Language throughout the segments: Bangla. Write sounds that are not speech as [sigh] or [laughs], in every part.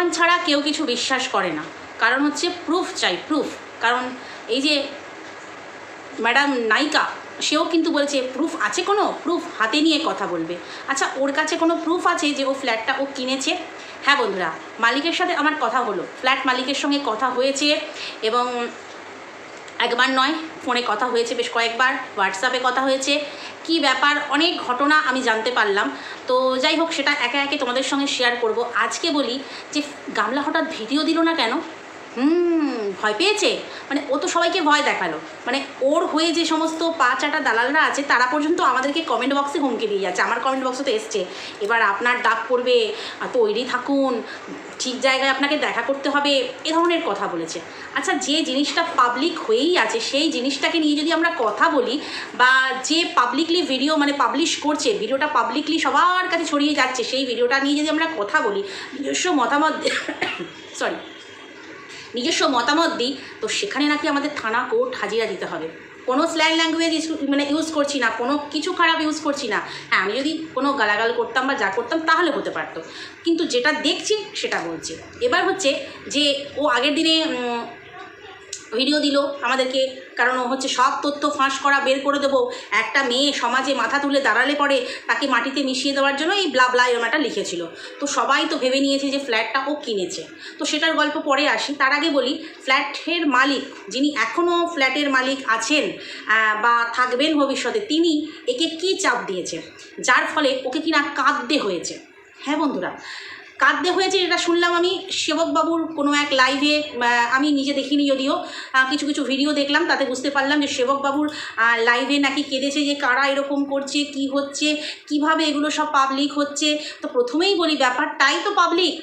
প্রমাণ ছাড়া কেউ কিছু বিশ্বাস করে না। কারণ হচ্ছে প্রুফ চাই প্রুফ কারণ এই যে ম্যাডাম নায়িকা, সেও কিন্তু বলেছে প্রুফ আছে কোনো? প্রুফ হাতে নিয়ে কথা বলবে। আচ্ছা ওর কাছে কোনো প্রুফ আছে যে ও ফ্ল্যাটটা ও কিনেছে? হ্যাঁ বন্ধুরা, মালিকের সাথে আমার কথা হলো। ফ্ল্যাট মালিকের সঙ্গে কথা হয়েছে এবং একবার নয় ফোনে কথা হয়েছে বেশ কয়েকবার হোয়াটসঅ্যাপে কথা হয়েছে। কি ব্যাপার, অনেক ঘটনা আমি জানতে পারলাম। তো যাই হোক, সেটা একে একে তোমাদের সঙ্গে শেয়ার করব। আজকে বলি যে, গামলা হঠাৎ ভিডিও দিল না কেন? ভয় পেয়েছে? মানে ও তো সবাইকে ভয় দেখাল। মানে ওর হয়ে যে সমস্ত পা চাটা দালালরা আছে, তারা পর্যন্ত আমাদেরকে কমেন্ট বক্সে হুমকি দিয়ে যাচ্ছে। আমার কমেন্ট বক্সে তো এসছে। এবার আপনার ডাক পড়বে তৈরি থাকুন, ঠিক জায়গায় আপনাকে দেখা করতে হবে, এ ধরনের কথা বলেছে। আচ্ছা যে জিনিসটা পাবলিক হয়েই আছে, সেই জিনিসটাকে নিয়ে যদি আমরা কথা বলি, বা যে পাবলিকলি ভিডিও মানে পাবলিশ করছে ভিডিওটা পাবলিকলি সবার কাছে ছড়িয়ে যাচ্ছে, সেই ভিডিওটা নিয়ে যদি আমরা কথা বলি, নিজস্ব মতামত [coughs] সরি নিজস্ব মতামত দিই, তো সেখানে নাকি আমাদের থানা কোর্ট হাজিরা দিতে হবে। কোনো স্ল্যাং ল্যাঙ্গুয়েজ মানে ইউজ করছি না, কোনো কিছু খারাপ ইউজ করছি না। হ্যাঁ আমি যদি কোনো গালাগাল করতাম বা যা করতাম তাহলে হতে পারতো। কিন্তু যেটা দেখছি সেটা বলছি। এবার হচ্ছে যে ও আগের দিনে ভিডিও দিল। আমাদেরকে কারণ হচ্ছে সব তথ্য ফাঁস করা, বের করে দেবো। একটা মেয়ে সমাজে মাথা তুলে দাঁড়ালে পরে তাকে মাটিতে মিশিয়ে দেওয়ার জন্য এই ব্লা ব্লা এরম লিখেছিল। তো সবাই তো ভেবে নিয়েছে যে ফ্ল্যাটটা ও কিনেছে। তো সেটার গল্প পরে আসি। তার আগে বলি ফ্ল্যাটের মালিক যিনি এখনও ফ্ল্যাটের মালিক আছেন বা থাকবেন ভবিষ্যতে, তিনি একে কী চাপ দিয়েছে? যার ফলে ওকে কিনা কাঁদতে হয়েছে। হ্যাঁ বন্ধুরা কাঁদতে হয়েছে এটা শুনলাম আমি। সেবকবাবুর কোনো এক লাইভে আমি নিজে দেখিনি যদিও। কিছু কিছু ভিডিও দেখলাম, তাতে বুঝতে পারলাম যে সেবকবাবুর লাইভে নাকি কেঁদেছে যে কারা এরকম করছে, কি হচ্ছে, কীভাবে এগুলো সব পাবলিক হচ্ছে। তো প্রথমেই বলি, ব্যাপারটাই তো পাবলিক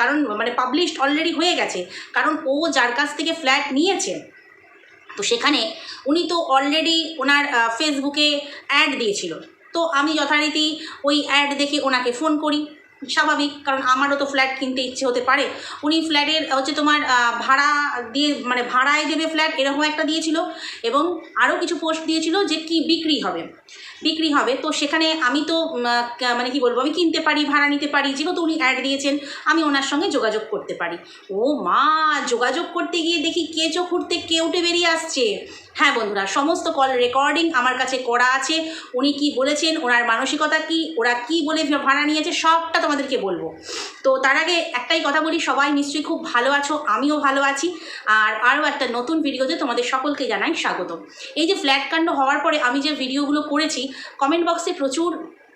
কারণ মানে পাবলিশড অলরেডি হয়ে গেছে। কারণ ও যার কাছ থেকে ফ্ল্যাট নিয়েছে, তো সেখানে উনি তো অলরেডি ওনার ফেসবুকে অ্যাড দিয়েছিল। তো আমি যথারীতি ওই অ্যাড দেখে ওনাকে ফোন করি। স্বাভাবিক, কারণ আমারও তো ফ্ল্যাট কিনতে ইচ্ছে হতে পারে। উনি ফ্ল্যাটের হচ্ছে তোমার ভাড়া দিয়ে মানে ভাড়ায় দেবে ফ্ল্যাট এরকম একটা দিয়েছিল। এবং আরও কিছু পোস্ট দিয়েছিল যে কি বিক্রি হবে। বিক্রি হবে, তো সেখানে আমি তো মানে কি বলব, আমি কিনতে পারি, ভাড়া নিতে পারি, যেহেতু উনি অ্যাড দিয়েছেন, আমি ওনার সঙ্গে যোগাযোগ করতে পারি। ও মা, যোগাযোগ করতে গিয়ে দেখি কে চোখ উঠতে, কে উঠে বেরিয়ে আসছে। হ্যাঁ বন্ধুরা, সমস্ত কল রেকর্ডিং আমার কাছে করা আছে। উনি কি বলেছেন, ওনার মানসিকতা কি, ওরা কি বলে ভাড়া নিয়েছে, সবটা তোমাদেরকে বলব। তো তার আগে একটাই কথা বলি, সবাই নিশ্চয়ই খুব ভালো আছো, আমিও ভালো আছি। আর আরও একটা নতুন ভিডিওতে তোমাদের সকলকে জানাই স্বাগত। এই যে ফ্ল্যাট কাণ্ড হওয়ার পরে আমি যে ভিডিওগুলো করেছি কমেন্ট বক্সে প্রচুর,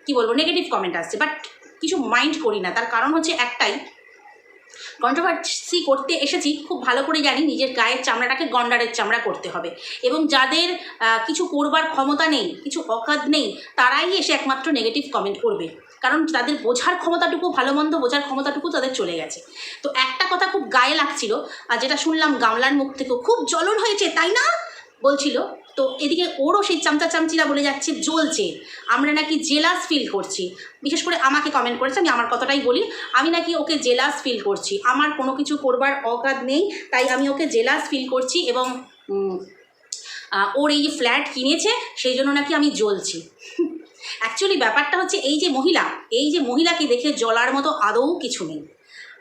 কি বলব নেগেটিভ কমেন্ট আসছে। বাট কিছু মাইন্ড করি না, তার কারণ হচ্ছে একটাই কন্ট্রোভার্সি করতে এসেছি, খুব ভালো করে জানি নিজের গায়ের চামড়াটাকে গন্ডারের চামড়া করতে হবে। এবং যাদের কিছু করবার ক্ষমতা নেই, কিছু অকাদ নেই, তারাই এসে একমাত্র নেগেটিভ কমেন্ট করবে। কারণ তাদের বোঝার ক্ষমতাটুকু, ভালো মন্দ বোঝার ক্ষমতাটুকু তাদের চলে গেছে। তো একটা কথা খুব গায়ে লাগছিল, আর যেটা শুনলাম গামলার মুখ থেকেও খুব জ্বলন হয়েছে, তাই না? বলছিল তো এদিকে ওরও সেই চামচা চামচিরা বলে যাচ্ছে, জ্বলছে। আমরা নাকি জেলাস ফিল করছি। বিশেষ করে আমাকে কমেন্ট করেছে, আমি আমার কথাটাই বলি। আমি নাকি ওকে জেলাস ফিল করছি। আমার কোনো কিছু করবার অকাদ নেই, তাই আমি ওকে জেলাস ফিল করছি এবং ওর এই ফ্ল্যাট কিনেছে, সেই জন্য নাকি আমি জ্বলছি। অ্যাকচুয়ালি ব্যাপারটা হচ্ছে এই যে মহিলা, এই যে মহিলাকে দেখে জ্বলার মতো আদৌ কিছু নেই।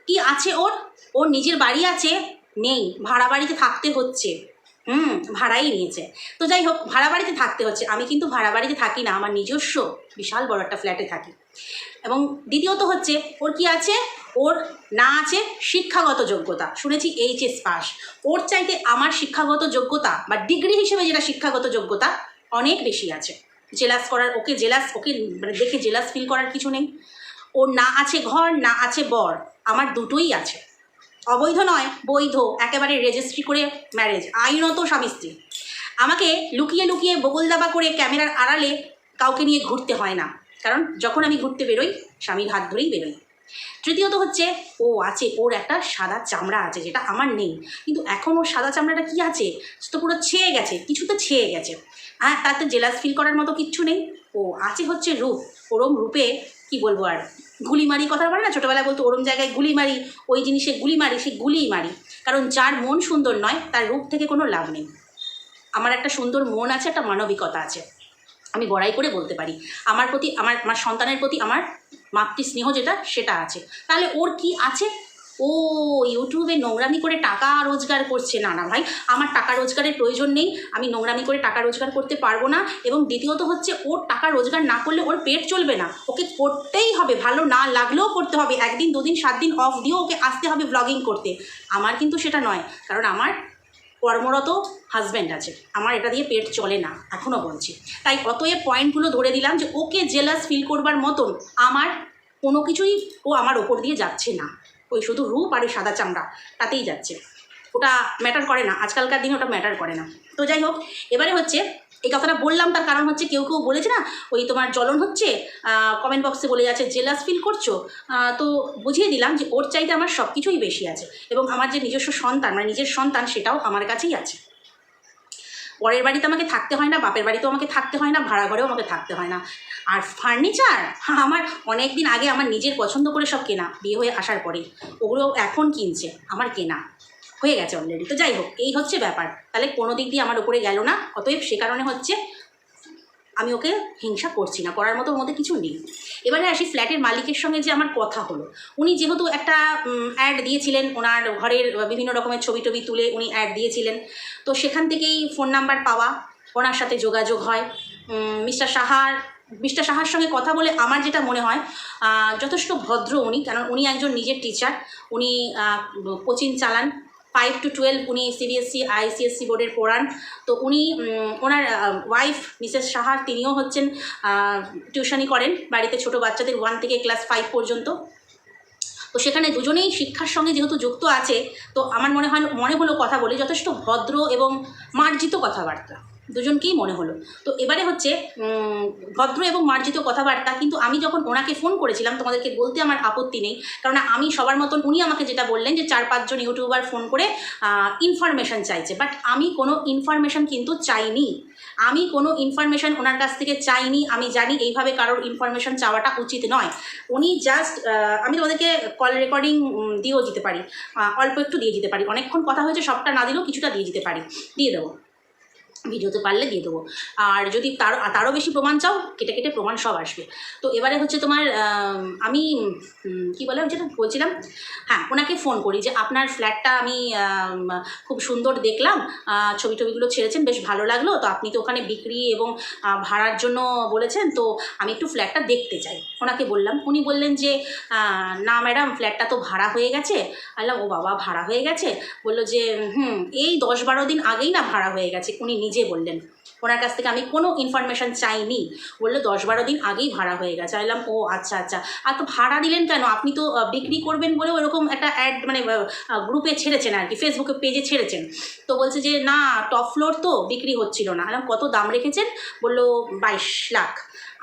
কি আছে ওর? ওর নিজের বাড়ি আছে, নেই। ভাড়া বাড়িতে থাকতে হচ্ছে। হুম, ভাড়াই নিয়েছে। তো যাই হোক ভাড়া বাড়িতে থাকতে হচ্ছে। আমি কিন্তু ভাড়া বাড়িতে থাকি না, আমার নিজস্ব বিশাল বড় একটা ফ্ল্যাটে থাকি। এবং দ্বিতীয়ত হচ্ছে, ওর কি আছে? ওর না আছে শিক্ষাগত যোগ্যতা। শুনেছি এইচএস পাস ওর চাইতে আমার শিক্ষাগত যোগ্যতা বা ডিগ্রি হিসেবে যেটা শিক্ষাগত যোগ্যতা অনেক বেশি আছে। জেলাস করার, ওকে জেলাস, ওকে মানে দেখে জেলাস ফিল করার কিছু নেই। ওর না আছে ঘর, না আছে বর, আমার দুটোই আছে। অবৈধ নয়, বৈধ। একেবারে রেজিস্ট্রি করে ম্যারেজ আইনত স্বামী স্ত্রী। আমাকে লুকিয়ে লুকিয়ে বগল দাবা করে ক্যামেরার আড়ালে কাউকে নিয়ে ঘুরতে হয় না। কারণ যখন আমি ঘুরতে বেরোই, স্বামীর হাত ধরেই বেরোই। তৃতীয়ত হচ্ছে, ও আছে, ওর একটা সাদা চামড়া আছে, যেটা আমার নেই। কিন্তু এখন ওর সাদা চামড়াটা কি আছে? সে তো পুরো ছেয়ে গেছে, কিছু তো ছেয়ে গেছে। হ্যাঁ তাতে জেলাস ফিল করার মতো কিচ্ছু নেই। ও আছে হচ্ছে রূপ, ওরম রূপে কি বলব আর? গুলি মারি কথা বলে না? ছোটোবেলায় বলতো, ওরম জায়গায় গুলি মারি ওই জিনিসে গুলি মারি সে গুলি মারি কারণ যার মন সুন্দর নয়, তার রূপ থেকে কোনো লাভ নেই। আমার একটা সুন্দর মন আছে, একটা মানবিকতা আছে। আমি বড়াই করে বলতে পারি। আমার প্রতি, আমার আমার সন্তানের প্রতি আমার মাতৃস্নেহ যেটা, সেটা আছে। তাহলে ওর কি আছে? ও ইউটিউবে নোংরামি করে টাকা রোজগার করছে। না না, ভাই, আমার টাকা রোজগারের প্রয়োজন নেই। আমি নোংরামি করে টাকা রোজগার করতে পারব না। এবং দ্বিতীয়ত হচ্ছে, ওর টাকা রোজগার না করলে ওর পেট চলবে না। ওকে করতেই হবে, ভালো না লাগলেও করতে হবে। একদিন, দুদিন, সাত দিন অফ দিয়েও ওকে আসতে হবে ব্লগিং করতে। আমার কিন্তু সেটা নয়, কারণ আমার কর্মরত হাজব্যান্ড আছে। আমার এটা দিয়ে পেট চলে না এখনও বলছি। তাই অতএব পয়েন্টগুলো ধরে দিলাম যে, ওকে জেলাস ফিল করবার মতন আমার কোনো কিছুই ও আমার ওপর দিয়ে যাচ্ছে না। ওই শুধু রূপ আর সাদা চামড়া, তাতেই যাচ্ছে। ওটা ম্যাটার করে না, আজকালকার দিনে ওটা ম্যাটার করে না। তো যাই হোক, এবারে হচ্ছে এই কথাটা বললাম, তার কারণ হচ্ছে কেউ কেউ বলেছে না, ওই তোমার জ্বলন হচ্ছে কমেন্ট বক্সে বলে যাচ্ছে জেলাস ফিল করছ? তো বুঝিয়ে দিলাম যে ওর চাইতে আমার সব কিছুই বেশি আছে এবং আমার যে নিজস্ব সন্তান মানে নিজের সন্তান, সেটাও আমার কাছেই আছে। পরের বাড়িতে আমাকে থাকতে হয় না, বাপের বাড়িতেও আমাকে থাকতে হয় না ভাড়া ঘরেও আমাকে থাকতে হয় না। আর ফার্নিচার [laughs] আমার অনেক দিন আগে আমার নিজের পছন্দ করে সব কেনা, বিয়ে হয়ে আসার পরে। ওগুলো এখন কিনছে, আমার কেনা। হয়ে গেছে অলরেডি তো যাই হোক, এই হচ্ছে ব্যাপার। তাহলে কোনো দিক দিয়ে আমার উপরে গেল না? অতএব সে কারণে হচ্ছে আমি ওকে হিংসা করছি না, করার মতো ওর মধ্যে কিছু নেই। এবারে আসি ফ্ল্যাটের মালিকের সঙ্গে যে আমার কথা হলো। উনি যেহেতু একটা অ্যাড দিয়েছিলেন, ওনার ঘরের বিভিন্ন রকমের ছবি টবি তুলে উনি অ্যাড দিয়েছিলেন। তো সেখান থেকেই ফোন নাম্বার পাওয়া, ওনার সাথে যোগাযোগ হয়। মিস্টার সাহার মিস্টার সাহার সঙ্গে কথা বলে আমার যেটা মনে হয় যথেষ্ট ভদ্র উনি, কারণ উনি একজন নিজের টিচার উনি কোচিং চালান। ফাইভ টু টুয়েলভ উনি সিবিএসসি আইসিএসসি বোর্ডের পড়ান। তো উনি ওনার ওয়াইফ মিসেস সাহার, তিনিও হচ্ছেন টিউশনি করেন। বাড়িতে ছোট বাচ্চাদের ওয়ান থেকে ক্লাস ফাইভ পর্যন্ত। তো সেখানে দুজনেই শিক্ষার সঙ্গে যেহেতু যুক্ত আছে, তো আমার মনে হয়, মনে হলো কথা বলে যথেষ্ট ভদ্র এবং মার্জিত কথাবার্তা। দুজনকেই মনে হলো। তো এবারে হচ্ছে ভদ্র এবং মার্জিত কথাবার্তা, কিন্তু আমি যখন ওনাকে ফোন করেছিলাম, তোমাদেরকে বলতে আমার আপত্তি নেই কারণ আমি সবার মতন উনি আমাকে যেটা বললেন যে চার, পাঁচজন ইউটিউবার ফোন করে ইনফরমেশন চাইছে। বাট আমি কোনো ইনফরমেশন কিন্তু চাইনি। আমি কোনো ইনফরমেশন ওনার কাছ থেকে চাইনি। আমি জানি এইভাবে কারোর ইনফরমেশন চাওয়াটা উচিত নয়। উনি জাস্ট আমি তোমাদেরকে কল রেকর্ডিং দিয়েও দিতে পারি। অল্প একটু দিয়ে দিতে পারি। অনেকক্ষণ কথা হয়েছে, সবটা না দিলেও কিছুটা দিয়ে দিতে পারি। দিয়ে দেবো। ভিডিওতে পারলে দিয়ে দেবো। আর যদি তার, তারও বেশি প্রমাণ চাও, কেটে কেটে প্রমাণ সব আসবে। তো এবারে হচ্ছে তোমার, আমি কি বলে যেটা বলছিলাম? হ্যাঁ ওনাকে ফোন করি যে আপনার ফ্ল্যাটটা আমি খুব সুন্দর দেখলাম ছবি টবিগুলো ছেড়েছেন, বেশ ভালো লাগল, তো আপনি তো ওখানে বিক্রি এবং ভাড়ার জন্য বলেছেন, তো আমি একটু ফ্ল্যাটটা দেখতে চাই। ওনাকে বললাম, উনি বললেন যে না ম্যাডাম ফ্ল্যাটটা তো ভাড়া হয়ে গেছে। বললাম, ও বাবা, ভাড়া হয়ে গেছে? বলল যে, হুম, এই দশ বারো দিন আগেই না ভাড়া হয়ে গেছে। উনি নিজে বললেন, ওনার কাছ থেকে আমি কোনো ইনফরমেশন চাইনি। বলল, দশ বারো দিন আগেই ভাড়া হয়ে গেছে। বললাম, ও আচ্ছা আচ্ছা। আর তো ভাড়া দিলেন কেন? আপনি তো বিক্রি করবেন বলে ওরকম একটা অ্যাড মানে গ্রুপে ছেড়েছেন আর কি ফেসবুকে পেজে ছেড়েছেন। তো বলছে যে, না টপ ফ্লোর তো বিক্রি হচ্ছিল না। বললাম, কত দাম রেখেছেন? বলল, বাইশ লাখ।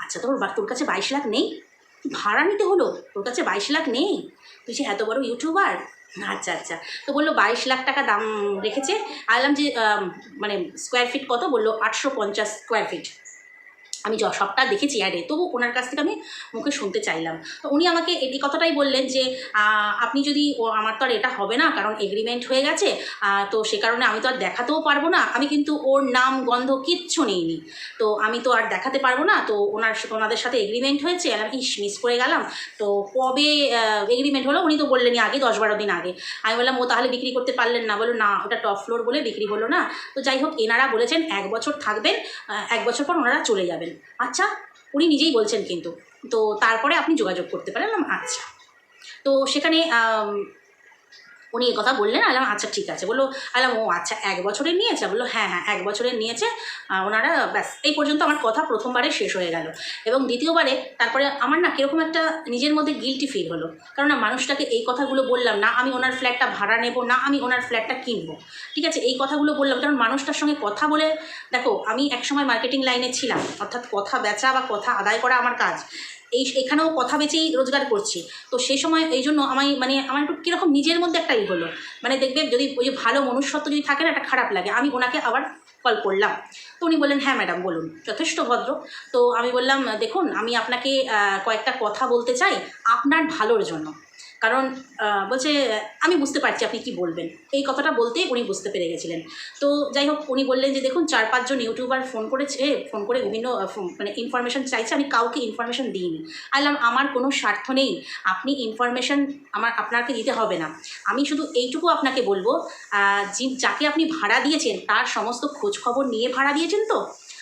আচ্ছা তোর তোর কাছে বাইশ লাখ নেই? ভাড়া নিতে হলো? তোর কাছে বাইশ লাখ নেই? তুই যে এত বড় ইউটিউবার আচ্ছা আচ্ছা। তো বলল বাইশ লাখ টাকা দাম রেখেছে। আলাম যে মানে স্কোয়ার ফিট কত? বলল আটশো পঞ্চাশ স্কোয়ার ফিট আমি সবটা দেখেছি অ্যাডে তবু ওনার কাছ থেকে আমি মুখে শুনতে চাইলাম। তো উনি আমাকে এই কথাটাই বললেন যে আপনি যদি ও, আমার তো আর এটা হবে না, কারণ এগ্রিমেন্ট হয়ে গেছে তো সে কারণে আমি তো আর দেখাতেও পারব না। আমি কিন্তু ওর নাম, গন্ধ কিচ্ছু নেইনি। তো আমি তো আর দেখাতে পারব না, তো ওনার ওনাদের সাথে এগ্রিমেন্ট হয়েছে আর আমি মিস করে গেলাম। তো কবে এগ্রিমেন্ট হলো? উনি তো বললেনই আগে, দশ বারো দিন আগে। আমি বললাম, ও তাহলে বিক্রি করতে পারলেন না। বলো না, ওটা টপ ফ্লোর বলে বিক্রি হলো না। তো যাই হোক, এনারা বলেছেন, এক বছর থাকবেন। এক বছর পর ওনারা চলে যাবেন। আচ্ছা উনি নিজেই বলছেন কিন্তু। তো তারপরে আপনি যোগাযোগ করতে পারেন। আচ্ছা। তো সেখানে উনি এ কথা বললেন আলাম আচ্ছা ঠিক আছে। বলল আলাম ও আচ্ছা এক বছরের নিয়েছে? বলল হ্যাঁ হ্যাঁ এক বছরের নিয়েছে। ওনারা, ব্যাস, এই পর্যন্ত আমার কথা প্রথমবারে শেষ হয়ে গেল। এবং দ্বিতীয়বারে, তারপরে আমার না কীরকম একটা নিজের মধ্যে গিলটি ফিল হলো। কারণ মানুষটাকে এই কথাগুলো বললাম, না, আমি ওনার ফ্ল্যাটটা ভাড়া নেব, না, আমি ওনার ফ্ল্যাটটা কিনবো। ঠিক আছে, এই কথাগুলো বললাম, কারণ মানুষটার সঙ্গে কথা বলে, দেখো, আমি একসময় মার্কেটিং লাইনে ছিলাম, অর্থাৎ কথা বেচা বা কথা আদায় করা আমার কাজ। এই এখানেও কথা বেচেই রোজগার করছি। তো সেই সময় এই জন্য আমি মানে আমার একটু কীরকম নিজের মধ্যে একটা ই হলো। মানে দেখবে যদি ওই যে ভালো মনুষ্যত্ব যদি থাকে না, একটা খারাপ লাগে। আমি ওনাকে আবার কল করলাম। তো উনি বললেন হ্যাঁ ম্যাডাম বলুন। যথেষ্ট ভদ্র। তো আমি বললাম, দেখুন, আমি আপনাকে কয়েকটা কথা বলতে চাই আপনার ভালোর জন্য। কারণ বলছে, আমি বুঝতে পারছি আপনি কি বলবেন। এই কথাটা বলতেই উনি বুঝতে পেরে গেছিলেন। তো যাই হোক, উনি বললেন যে, দেখুন, চার পাঁচজন ইউটিউবার ফোন করেছে, ফোন করে বিভিন্ন মানে ইনফরমেশন চাইছে, আমি কাউকে ইনফরমেশন দিইনি। আলাম আমার কোনো স্বার্থ নেই। আপনি ইনফরমেশন আমার, আপনাকে দিতে হবে না। আমি শুধু এইটুকু আপনাকে বলব যাকে আপনি ভাড়া দিয়েছেন, তার সমস্ত খোঁজ খবর নিয়ে ভাড়া দিয়েছেন তো?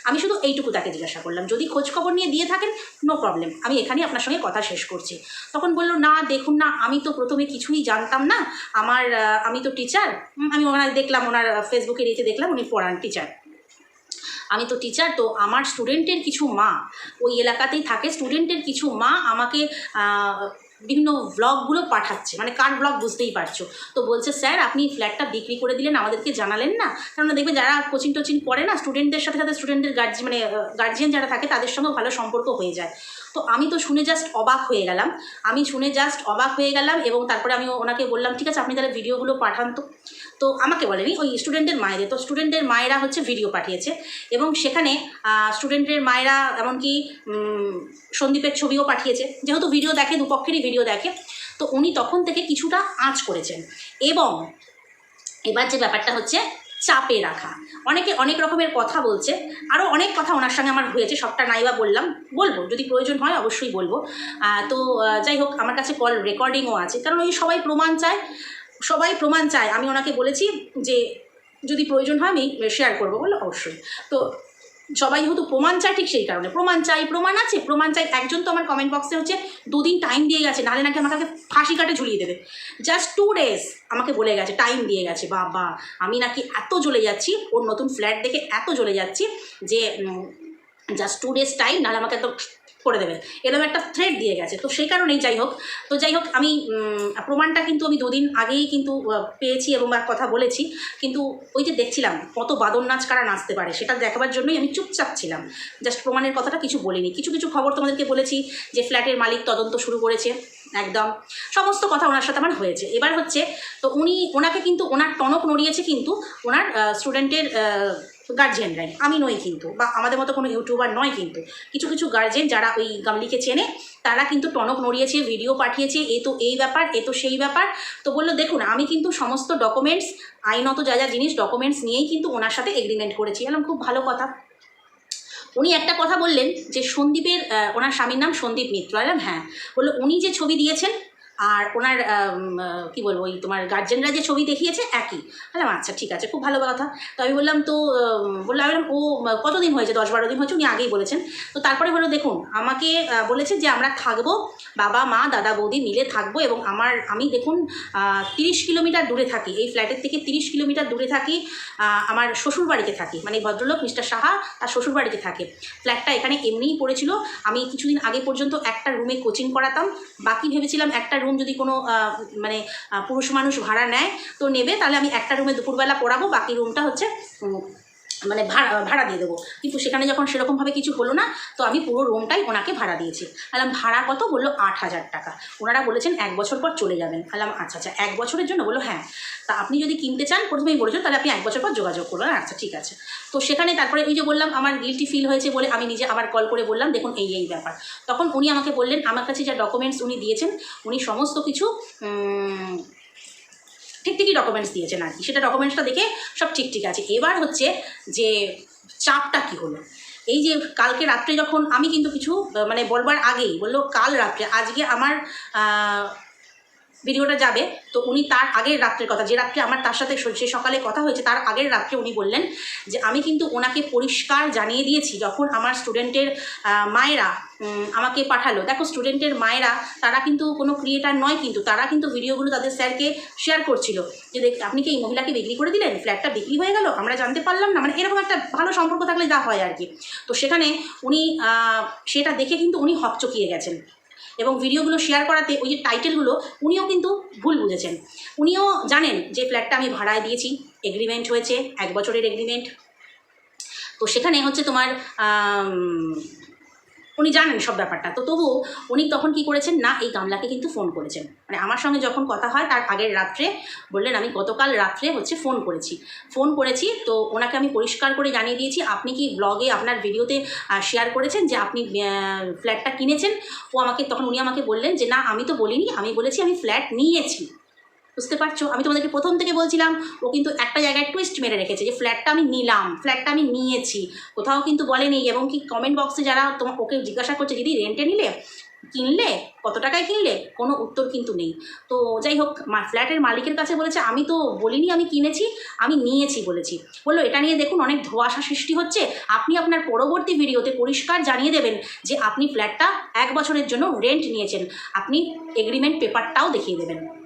আমি শুধু এইটুকু তাকে জিজ্ঞাসা করলাম, যদি খোঁজ খবর নিয়ে দিয়ে থাকেন নো প্রবলেম আমি এখানেই আপনার সঙ্গে কথা শেষ করছি। তখন বলল, না, দেখুন না, আমি তো প্রথমে কিছুই জানতাম না, আমার আমি তো টিচার আমি ওনার দেখলাম, ওনার ফেসবুকে রেখে দেখলাম, উনি পড়ান টিচার আমি তো টিচার তো আমার স্টুডেন্টের কিছু মা, ওই এলাকাতেই থাকে স্টুডেন্টের কিছু মা আমাকে বিভিন্ন ব্লগগুলো পাঠাচ্ছে মানে কার ব্লগ বুঝতেই পারছ। তো বলছে, স্যার, আপনি ফ্ল্যাটটা বিক্রি করে দিলেন, আমাদেরকে জানালেন না? কেননা দেখবে যারা কোচিং টোচিং করে না স্টুডেন্টদের সাথে সাথে স্টুডেন্টদের গার্জি মানে গার্জিয়ান যারা থাকে, তাদের সঙ্গেও ভালো সম্পর্ক হয়ে যায়। তো আমি তো শুনে জাস্ট অবাক হয়ে গেলাম। আমি শুনে জাস্ট অবাক হয়ে গেলাম এবং তারপরে আমি ওনাকে বললাম, ঠিক আছে, আপনি তাহলে ভিডিওগুলো পাঠান তো। তো আমাকে বলেনি, ওই স্টুডেন্টের মায়েদের। তো স্টুডেন্টের মায়েরা হচ্ছে ভিডিও পাঠিয়েছে এবং সেখানে স্টুডেন্টের মায়েরা এমনকি সন্দীপের ছবিও পাঠিয়েছে। যেহেতু ভিডিও দেখে, দুপক্ষেরই ভিডিও দেখে, তো উনি তখন থেকে কিছুটা আঁচ করেছেন। এবং এবার যে ব্যাপারটা হচ্ছে চাপে রাখা। অনেকে অনেক রকমের কথা বলছে। আরও অনেক কথা ওনার সঙ্গে আমার হয়েছে, সবটা নাই বা বললাম। বলব, যদি প্রয়োজন হয় অবশ্যই বলব। তো যাই হোক, আমার কাছে কল রেকর্ডিংও আছে। কারণ ওই সবাই প্রমাণ চায়, সবাই প্রমাণ চায়। আমি ওনাকে বলেছি যে, যদি প্রয়োজন হয় আমি শেয়ার করব বলল অবশ্যই। তো সবাই যেহেতু প্রমাণ চায় ঠিক সেই কারণে। প্রমাণ চাই, প্রমাণ আছে, প্রমাণ চাই, একজন তো আমার কমেন্ট বক্সে হচ্ছে দুদিন টাইম দিয়ে গেছে, নাহলে নাকি আমাকে ফাঁসি কাটে ঝুলিয়ে দেবে। জাস্ট টু ডেজ আমাকে বলে গেছে টাইম দিয়ে গেছে, বাবা, আমি নাকি এত জ্বলে যাচ্ছি, ওর নতুন ফ্ল্যাট দেখে এত জ্বলে যাচ্ছি যে জাস্ট টু ডেজ টাইম নাহলে আমাকে একদম করে দেবেন। এরকম একটা থ্রেড দিয়ে গেছে। তো সেই কারণেই যাই হোক, তো যাই হোক, আমি প্রমাণটা কিন্তু আমি দুদিন আগেই কিন্তু পেয়েছি এবং কথা বলেছি। কিন্তু ওই যে দেখছিলাম কত বাদর নাচ কারা নাচতে পারে, সেটা দেখাবার জন্যই আমি চুপচাপ ছিলাম। জাস্ট প্রমাণের কথাটা কিছু বলিনি। কিছু কিছু খবর তোমাদেরকে বলেছি যে ফ্ল্যাটের মালিক তদন্ত শুরু করেছে, একদম। সমস্ত কথা ওনার সাথে আমার হয়েছে। এবার হচ্ছে, তো উনি, ওনাকে কিন্তু ওনার টনক নড়িয়েছে কিন্তু ওনার স্টুডেন্টের গার্জিয়ানরাই আমি নই কিন্তু, বা আমাদের মতো কোনো ইউটিউবার নয় কিন্তু। কিছু কিছু গার্জেন যারা ওই গামলিকে চেনে, তারা কিন্তু টনক নড়িয়েছে ভিডিও পাঠিয়েছে, এ তো এই ব্যাপার, এ তো সেই ব্যাপার। তো বলল, দেখুন, আমি কিন্তু সমস্ত ডকুমেন্টস আইনত যা যা জিনিস ডকুমেন্টস নিয়েই কিন্তু ওনার সাথে এগ্রিমেন্ট করেছি। এরকম খুব ভালো কথা। উনি একটা কথা বললেন যে, সন্দীপের ওনার স্বামীর নাম সন্দীপ মিত্র। হ্যাঁ। বলল, উনি যে ছবি দিয়েছেন আর ওনার কি বলব, ওই তোমার গার্জেনরা যে ছবি দেখিয়েছে, একই। বললাম আচ্ছা ঠিক আছে, খুব ভালো কথা। তো আমি বললাম, তো বললাম ও কতদিন হয়েছে? দশ বারো দিন হয়েছে, উনি আগেই বলেছেন। তো তারপরে হলো দেখুন, আমাকে বলেছে যে আমরা থাকব, বাবা, মা, দাদা, বৌদি মিলে থাকব এবং আমার, আমি দেখুন তিরিশ কিলোমিটার দূরে থাকি, এই ফ্ল্যাটের থেকে তিরিশ কিলোমিটার দূরে থাকি আমার শ্বশুর বাড়িতে থাকি। মানে ভদ্রলোক, মিস্টার সাহা, তার শ্বশুর বাড়িতে থাকে। ফ্ল্যাটটা এখানে এমনিই পড়েছিল। আমি কিছুদিন আগে পর্যন্ত একটা রুমে কোচিং করাতাম। বাকি ভেবেছিলাম একটা রুম যদি কোনো মানে পুরুষ মানুষ ভাড়া নেয়, তো নেবে, তাহলে আমি একটা রুমে দুপুরবেলা পড়াবো, বাকি রুমটা হচ্ছে মানে ভাড়া ভাড়া দিয়ে দেবো। কিন্তু সেখানে যখন সেরকমভাবে কিছু হলো না, তো আমি পুরো রুমটাই ওনাকে ভাড়া দিয়েছি। আলাম, ভাড়া কত? বলল আট হাজার টাকা। ওনারা বলেছেন এক বছর পর চলে যাবেন। আলাম আচ্ছা আচ্ছা এক বছরের জন্য? বলল হ্যাঁ। তা আপনি যদি কিনতে চান, প্রথমেই বলেছেন তাহলে আপনি এক বছর পর যোগাযোগ করবেন আচ্ছা ঠিক আছে। তো সেখানে তারপরে ওই যে বললাম, আমার গিলটি ফিল হয়েছে বলে আমি নিজে আবার কল করে বললাম, দেখুন, এই এই ব্যাপার। তখন উনি আমাকে বললেন, আমার কাছে যা ডকুমেন্টস উনি দিয়েছেন, উনি সমস্ত কিছু ঠিক ঠিকই ডকুমেন্টস দিয়েছেন আর কি। সেটা ডকুমেন্টসটা দেখে সব ঠিক ঠিক আছে। এবার হচ্ছে যে চাপটা কি হলো? এই যে কালকে রাত্রে যখন আমি কিন্তু কিছু মানে বলবার আগেই বলল, কাল রাত্রে, আজকে আমার ভিডিওটা যাবে, তো উনি তার আগের রাত্রের কথা, যে রাত্রে আমার তার সাথে সে সকালে কথা হয়েছে, তার আগের রাত্রে উনি বললেন যে আমি কিন্তু ওনাকে পরিষ্কার জানিয়ে দিয়েছি, যখন আমার স্টুডেন্টের মায়েরা আমাকে পাঠালো। দেখো স্টুডেন্টের মায়েরা, তারা কিন্তু কোনো ক্রিয়েটার নয় কিন্তু, তারা কিন্তু ভিডিওগুলো তাদের স্যারকে শেয়ার করছিল। যে দেখ, আপনি কি এই মহিলাকে বিক্রি করে দিলেন? ফ্ল্যাটটা বিক্রি হয়ে গেল? আমরা জানতে পারলাম না মানে এরকম একটা ভালো সম্পর্ক থাকলে যা হয় আর কি। তো সেখানে উনি সেটা দেখে কিন্তু উনি হকচকিয়ে গেছেন। এবং ভিডিওগুলো শেয়ার করাতে ওই যে টাইটেলগুলো উনিও কিন্তু ভুল বুঝেছেন। উনিও জানেন যে ফ্ল্যাটটা আমি ভাড়ায় দিয়েছি এগ্রিমেন্ট হয়েছে, এক বছরের এগ্রিমেন্ট তো সেখানে হচ্ছে তোমার উনি জানেন সব ব্যাপারটা। তো তবুও উনি তখন কি করেছেন? না, এই গামলাকে কিন্তু ফোন করেছেন। মানে আমার সঙ্গে যখন কথা হয়, তার আগের রাত্রে বললেন, আমি গতকাল রাত্রে হচ্ছে ফোন করেছি। ফোন করেছি, তো ওনাকে আমি পরিষ্কার করে জানিয়ে দিয়েছি, আপনি কি ব্লগে আপনার ভিডিওতে শেয়ার করেছেন যে আপনি ফ্ল্যাটটা কিনেছেন? ও আমাকে, তখন উনি আমাকে বললেন যে, না, আমি তো বলিনি। আমি বলেছি আমি ফ্ল্যাট নিয়েছি। বুঝতে পারছ? আমি তোমাদেরকে প্রথম থেকে বলছিলাম, ও কিন্তু একটা জায়গায় টুইস্ট মেরে রেখেছে যে ফ্ল্যাটটা আমি নিলাম ফ্ল্যাটটা আমি নিয়েছি। কোথাও কিন্তু বলেনি, এবং কি কমেন্ট বক্সে যারা তোমার ওকে জিজ্ঞাসা করছে, দিদি রেন্টে নিলে? কিনলে? কত টাকায় কিনলে? কোনো উত্তর কিন্তু নেই। তো যাই হোক ফ্ল্যাটের মালিকের কাছে বলেছে, আমি তো বলিনি আমি কিনেছি, আমি নিয়েছি, বলেছি। বলল, এটা নিয়ে দেখুন, অনেক ধোঁয়াশা সৃষ্টি হচ্ছে। আপনি আপনার পরবর্তী ভিডিওতে পরিষ্কার জানিয়ে দেবেন যে আপনি ফ্ল্যাটটা এক বছরের জন্য রেন্ট নিয়েছেন। আপনি এগ্রিমেন্ট পেপারটাও দেখিয়ে দেবেন।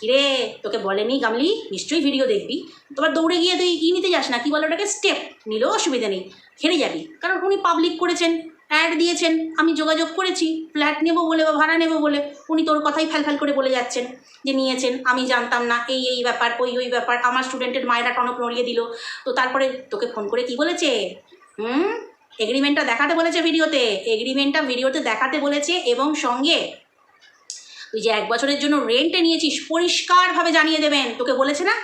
কিরে, তোকে বলেনি গামলি? নিশ্চয়ই ভিডিও দেখবি। তোমার দৌড়ে গিয়ে তুই ই নিতে যাস না? কি বলে ওটাকে? স্টেপ নিলেও অসুবিধা নেই। হেরে যাবি। কারণ উনি পাবলিক করেছেন অ্যাড দিয়েছেন। আমি যোগাযোগ করেছি। ফ্ল্যাট নেব বলে বা ভাড়া নেব বলে উনি তোর কথাই ফ্যাল ফ্যাল করে বলে যাচ্ছেন যে নিয়েছেন। আমি জানতাম না, এই এই ব্যাপার, ওই ওই ব্যাপার। আমার স্টুডেন্টের মায়েরা টনক নড়িয়ে দিল। তো তারপরে তোকে ফোন করে কি বলেছে? হুম? এগ্রিমেন্টটা দেখাতে বলেছে ভিডিওতে এগ্রিমেন্টটা ভিডিওতে দেখাতে বলেছে এবং সঙ্গে তুই যে এক বছরের জন্য রেন্টে নিয়েছিস পরিষ্কারভাবে জানিয়ে দেবেন। তোকে বলেছে না?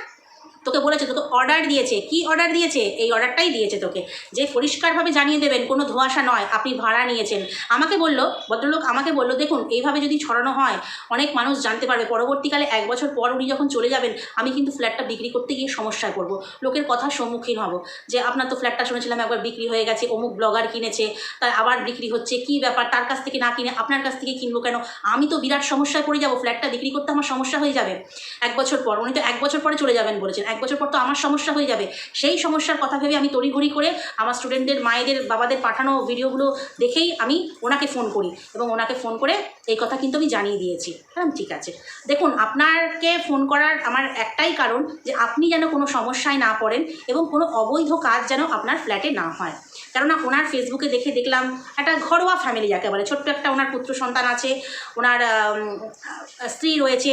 তোকে বলেছে, তোকে অর্ডার দিয়েছে। কি অর্ডার দিয়েছে? এই অর্ডারটাই দিয়েছে তোকে। যে পরিষ্কারভাবে জানিয়ে দেবেন, কোনো ধোঁয়াশা নয়, আপনি ভাড়া নিয়েছেন। আমাকে বলল, ভদ্রলোক আমাকে বলল, দেখুন, এইভাবে যদি ছড়ানো হয়, অনেক মানুষ জানতে পারবে। পরবর্তীকালে এক বছর পর উনি যখন চলে যাবেন, আমি কিন্তু ফ্ল্যাটটা বিক্রি করতে গিয়ে সমস্যায় পড়ব। লোকের কথার সম্মুখীন হব। যে আপনার তো ফ্ল্যাটটা শুনেছিলাম, একবার বিক্রি হয়ে গেছে, অমুক ব্লগার কিনেছে, তার আবার বিক্রি হচ্ছে, কি ব্যাপার? তার কাছ থেকে না কিনে আপনার কাছ থেকে কিনবো কেন? আমি তো বিরাট সমস্যায় পড়ে যাব। ফ্ল্যাটটা বিক্রি করতে আমার সমস্যা হয়ে যাবে। এক বছর পর, উনি তো এক বছর পরে চলে যাবেন বলেছেন। এক বছর পর তো আমার সমস্যা হয়ে যাবে। সেই সমস্যার কথা ভেবে আমি তড়িঘড়ি করে আমার স্টুডেন্টদের মায়েদের, বাবাদের পাঠানো ভিডিওগুলো দেখেই আমি ওনাকে ফোন করি এবং ওনাকে ফোন করে এই কথা কিন্তু আমি জানিয়ে দিয়েছি। হ্যাঁ ঠিক আছে। দেখুন, আপনাকে ফোন করার আমার একটাই কারণ যে আপনি যেন কোনো সমস্যায় না পড়েন এবং কোনো অবৈধ কাজ যেন আপনার ফ্ল্যাটে না হয়। কেননা ওনার ফেসবুকে দেখে দেখলাম একটা ঘরোয়া ফ্যামিলি যাকে বলে। ছোট্ট একটা ওনার পুত্র সন্তান আছে, ওনার স্ত্রী রয়েছে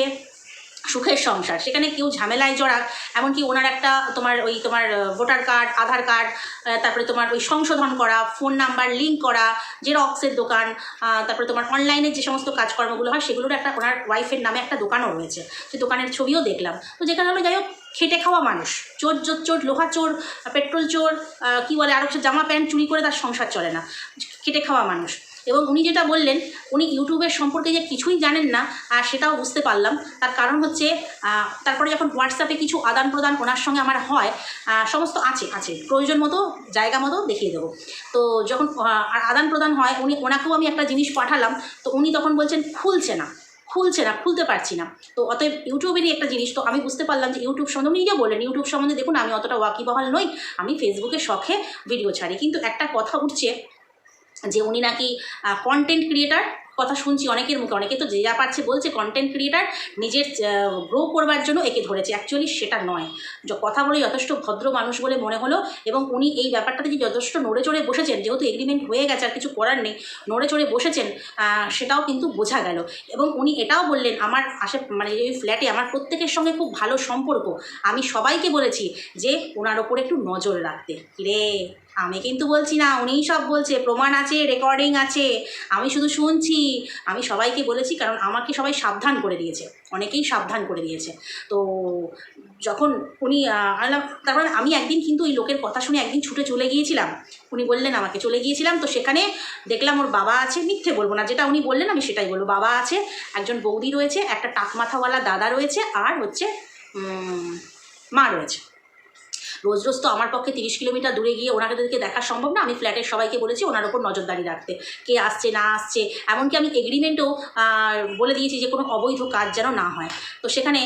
সুখের সংসার। সেখানে কেউ ঝামেলায় জড়াক, এমনকি ওনার একটা তোমার ওই তোমার ভোটার কার্ড, আধার কার্ড তারপরে তোমার ওই সংশোধন করা, ফোন নাম্বার লিঙ্ক করা, জেরক্সের দোকান তারপরে তোমার অনলাইনে যে সমস্ত কাজকর্মগুলো হয়, সেগুলোর একটা ওনার ওয়াইফের নামে একটা দোকানও রয়েছে। সেই দোকানের ছবিও দেখলাম। তো যেখানে হলো, যাই হোক, খেটে খাওয়া মানুষ। চোর চোর চোর, লোহা চোর, পেট্রোল চোর কী বলে আরও জামা প্যান্ট চুরি করে তার সংসার চলে না। খেটে খাওয়া মানুষ। এবং উনি যেটা বললেন, উনি ইউটিউবের সম্পর্কে যে কিছুই জানেন না, আর সেটাও বুঝতে পারলাম। তার কারণ হচ্ছে তারপরে যখন হোয়াটসঅ্যাপে কিছু আদান প্রদান ওনার সঙ্গে আমার হয় সমস্ত আছে আছে। প্রয়োজন মতো, জায়গা মতো দেখিয়ে দেবো। তো যখন আদান প্রদান হয়, উনি, ওনাকেও আমি একটা জিনিস পাঠালাম, তো উনি তখন বলছেন, খুলছে না খুলছে না, খুলতে পারছি না। তো অতএব ইউটিউবেরই একটা জিনিস, তো আমি বুঝতে পারলাম যে ইউটিউব সম্বন্ধে, উনি নিজেও বললেন, ইউটিউব সম্বন্ধে দেখুন, আমি অতটা ওয়াকিবহাল নই, আমি ফেসবুকে শখে ভিডিও ছাড়ি। কিন্তু একটা কথা উঠছে যে উনি নাকি কন্টেন্ট ক্রিয়েটার কথা শুনছি অনেকের মুখে, অনেকে তো যে যা পাচ্ছে বলছে কন্টেন্ট ক্রিয়েটার নিজের গ্রো করবার জন্য একে ধরেছে। অ্যাকচুয়ালি সেটা নয়। কথা বলে যথেষ্ট ভদ্র মানুষ বলে মনে হলো এবং উনি এই ব্যাপারটাতে যে যথেষ্ট নড়ে চড়ে বসেছেন, যেহেতু এগ্রিমেন্ট হয়ে গেছে আর কিছু করার নেই, নড়ে চড়ে বসেছেন সেটাও কিন্তু বোঝা গেল। এবং উনি এটাও বললেন, আমার আশে মানে এই ফ্ল্যাটে আমার প্রত্যেকের সঙ্গে খুব ভালো সম্পর্ক। আমি সবাইকে বলেছি যে ওনার ওপর একটু নজর রাখতে। রে আমি কিন্তু বলছি না, উনিই সব বলছে, প্রমাণ আছে রেকর্ডিং আছে, আমি শুধু শুনছি, আমি সবাইকে বলেছি কারণ আমাকে সবাই সাবধান করে দিয়েছে, অনেকেই সাবধান করে দিয়েছে। তো যখন উনি তারপরে আমি একদিন কিন্তু ওই লোকের কথা শুনে একদিন ছুটে চলে গিয়েছিলাম। উনি বললেন আমাকে চলে গিয়েছিলাম, তো সেখানে দেখলাম ওর বাবা আছে, মিথ্যে বলব না, যেটা উনি বললেন আমি সেটাই বলব। বাবা আছে, একজন বৌদি রয়েছে, একটা টাক মাথাওয়ালা দাদা রয়েছে, আর হচ্ছে মা রয়েছে। রোজ রোজ তো আমার পক্ষে তিরিশ কিলোমিটার দূরে গিয়ে ওনাদেরকে দেখা সম্ভব না। আমি ফ্ল্যাটের সবাইকে বলেছি ওনার ওপর নজরদারি রাখতে। কে আসছে, না আসছে। এমনকি আমি এগ্রিমেন্টও বলে দিয়েছি যে কোনো অবৈধ কাজ যেন না হয়। তো সেখানে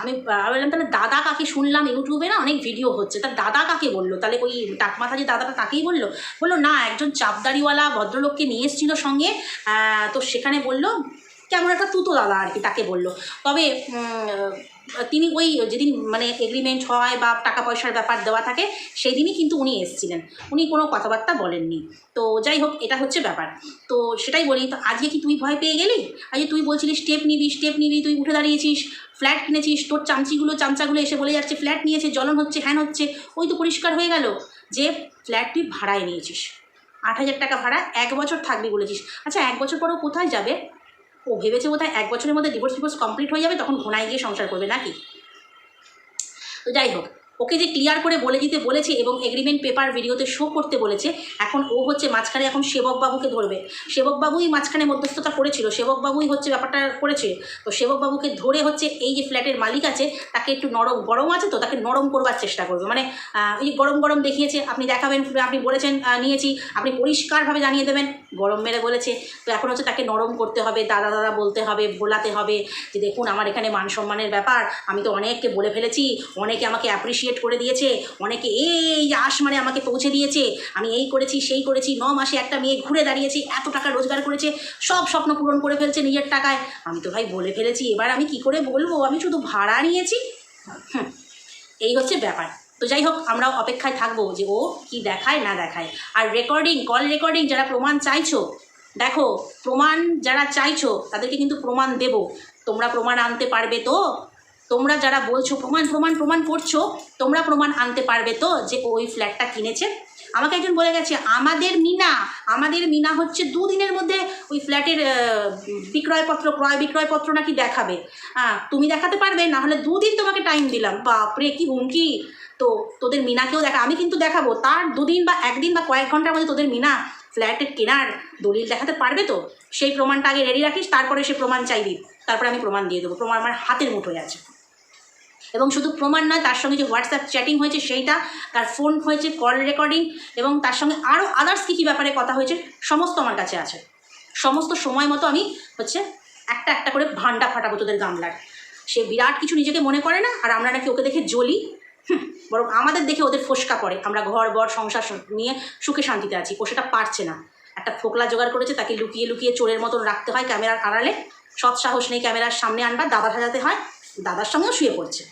আমি বললাম, তাহলে দাদা কাকে? শুনলাম ইউটিউবে না অনেক ভিডিও হচ্ছে। তার দাদা কাকে বলল? তাহলে ওই টাকমাথা যে দাদাটা তাকেই বলল? বলল, না, একজন চাপদারিওয়ালা ভদ্রলোককে নিয়ে এসেছিল সঙ্গে। তো সেখানে বলল, কেমন একটা তুতো দাদা আর কি, তাকে বলল। তবে তিনি ওই যেদিন মানে এগ্রিমেন্ট হয় বা টাকা পয়সার ব্যাপার দেওয়া থাকে সেই দিনই কিন্তু উনি এসেছিলেন। উনি কোনো কথাবার্তা বলেননি। তো যাই হোক, এটা হচ্ছে ব্যাপার। তো সেটাই বলি, তো আজকে কি তুই ভয় পেয়ে গেলি? আজকে তুই বলছিলি স্টেপ নিবি স্টেপ নিবি, তুই উঠে দাঁড়িয়েছিস, ফ্ল্যাট কিনেছিস, তোর চামচিগুলো, চামচাগুলো এসে বলে যাচ্ছে, ফ্ল্যাট নিয়েছে, জ্বলন হচ্ছে, হ্যান হচ্ছে, ওই তো পরিষ্কার হয়ে গেল যে ফ্ল্যাট তুই ভাড়ায় নিয়েছিস। আট হাজার টাকা ভাড়া, এক বছর থাকবি বলেছিস। আচ্ছা এক বছর পরেও কোথায় যাবে? ও ভেবেছে বোধহয় এক বছরের মধ্যে ডিভোর্স ডিভোর্স কমপ্লিট হয়ে যাবে, তখন ঘোনায় গিয়ে সংসার করবে নাকি? তো যাই হোক, ওকে যে ক্লিয়ার করে বলে দিতে বলেছে এবং এগ্রিমেন্ট পেপার ভিডিওতে শো করতে বলেছে, এখন ও হচ্ছে মাঝখানে এখন সেবকবাবুকে ধরবে। সেবকবাবুই মাঝখানে মধ্যস্থতা করেছিল, সেবকবাবুই হচ্ছে ব্যাপারটা করেছে। তো সেবকবাবুকে ধরে হচ্ছে এই যে ফ্ল্যাটের মালিক আছে, তাকে একটু নরম গরম আছে তো, তাকে নরম করবার চেষ্টা করবে। মানে ওই গরম গরম দেখিয়েছে, আপনি দেখাবেন, আপনি বলেছেন নিয়েছি, আপনি পরিষ্কারভাবে জানিয়ে দেবেন। গরম মেরে বলেছে। তো এখন হচ্ছে তাকে নরম করতে হবে দাদা দাদা বলতে হবে বোলাতে হবে যে দেখুন আমার এখানে মান সম্মানের ব্যাপার আমি তো অনেককে বলে ফেলেছি অনেকে আমাকে অ্যাপ্রিসিয়েট করে দিয়েছে অনেকে এই আশ মানে আমাকে পৌঁছে দিয়েছে আমি এই করেছি সেই করেছি ন মাসে একটা মেয়ে ঘুরে দাঁড়িয়েছি এত টাকা রোজগার করেছে সব স্বপ্ন পূরণ করে ফেলছে নিজের টাকায়। আমি তো ভাই বলে ফেলেছি এবার আমি কি করে বলব? আমি শুধু ভাড়া নিয়েছি। হুম, এই হচ্ছে ব্যাপার। তো যাই হোক আমরাও অপেক্ষায় থাকব যে ও কি দেখায় না দেখায়। আর রেকর্ডিং কল রেকর্ডিং যারা প্রমাণ চাইছো, দেখো, প্রমাণ যারা চাইছো, তাদেরকে কিন্তু প্রমাণ দেব। তোমরা প্রমাণ আনতে পারবে তো? তোমরা যারা বলছো, প্রমাণ প্রমাণ প্রমাণ করছ, তোমরা প্রমাণ আনতে পারবে তো? যে ওই ফ্ল্যাটটা কিনেছে। আমাকে একজন বলে গেছে, আমাদের মিনা আমাদের মিনা হচ্ছে দুদিনের মধ্যে ওই ফ্ল্যাটের বিক্রয়পত্র, ক্রয় বিক্রয়পত্র নাকি দেখাবে। হ্যাঁ তুমি দেখাতে পারবে, না হলে দুদিন তোমাকে টাইম দিলাম। বাপরে, কি হুমকি। তো তোদের মিনাকেও দেখা, আমি কিন্তু দেখাবো। তার দুদিন বা একদিন বা কয়েক ঘণ্টার মধ্যে তোদের মিনা ফ্ল্যাটের কেনার দলিল দেখাতে পারবে তো? সেই প্রমাণটা আগে রেডি রাখিস, তারপরে সে প্রমাণ চাইবি। তারপরে আমি প্রমাণ দিয়ে দেবো। প্রমাণ আমার হাতের মুঠোয় আছে। এবং শুধু প্রমাণ নয়, তার সঙ্গে যে হোয়াটসঅ্যাপ চ্যাটিং হয়েছে সেইটা, তার ফোন হয়েছে কল রেকর্ডিং এবং তার সঙ্গে আরও আদার্স কী কী ব্যাপারে কথা হয়েছে, সমস্ত আমার কাছে আছে। সমস্ত সময় মতো আমি হচ্ছে একটা একটা করে ভান্ডা ফাটাবো তোদের গামলার। সে বিরাট কিছু নিজেকে মনে করে না, আর আমরা নাকি ওকে দেখে জ্বলি। বরং আমাদের দেখে ওদের ফোসকা পড়ে। আমরা ঘর, বর, সংসার নিয়ে সুখে শান্তিতে আছি, ও সেটা পারছে না। একটা ফোকলা জোগাড় করেছে, তাকে লুকিয়ে লুকিয়ে চোরের মতন রাখতে হয় ক্যামেরার আড়ালে। সৎ সাহস নেই ক্যামেরার সামনে আনবার দাদা সাজাতে হয়, দাদার সঙ্গেও শুয়ে পড়ছে।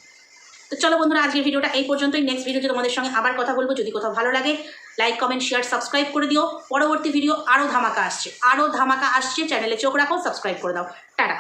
তো চলো বন্ধুরা, আজকের ভিডিওটা এই পর্যন্তই। নেক্সট ভিডিওতে তোমাদের সঙ্গে আবার কথা বলব। যদি কোথাও ভালো লাগে লাইক কমেন্ট শেয়ার সাবস্ক্রাইব করে দিও। পরবর্তী ভিডিও আরও ধামাকা আসছে। আরও ধামাকা আসছে। চ্যানেলে চোখ রাখো সাবস্ক্রাইব করে দাও। টাটা।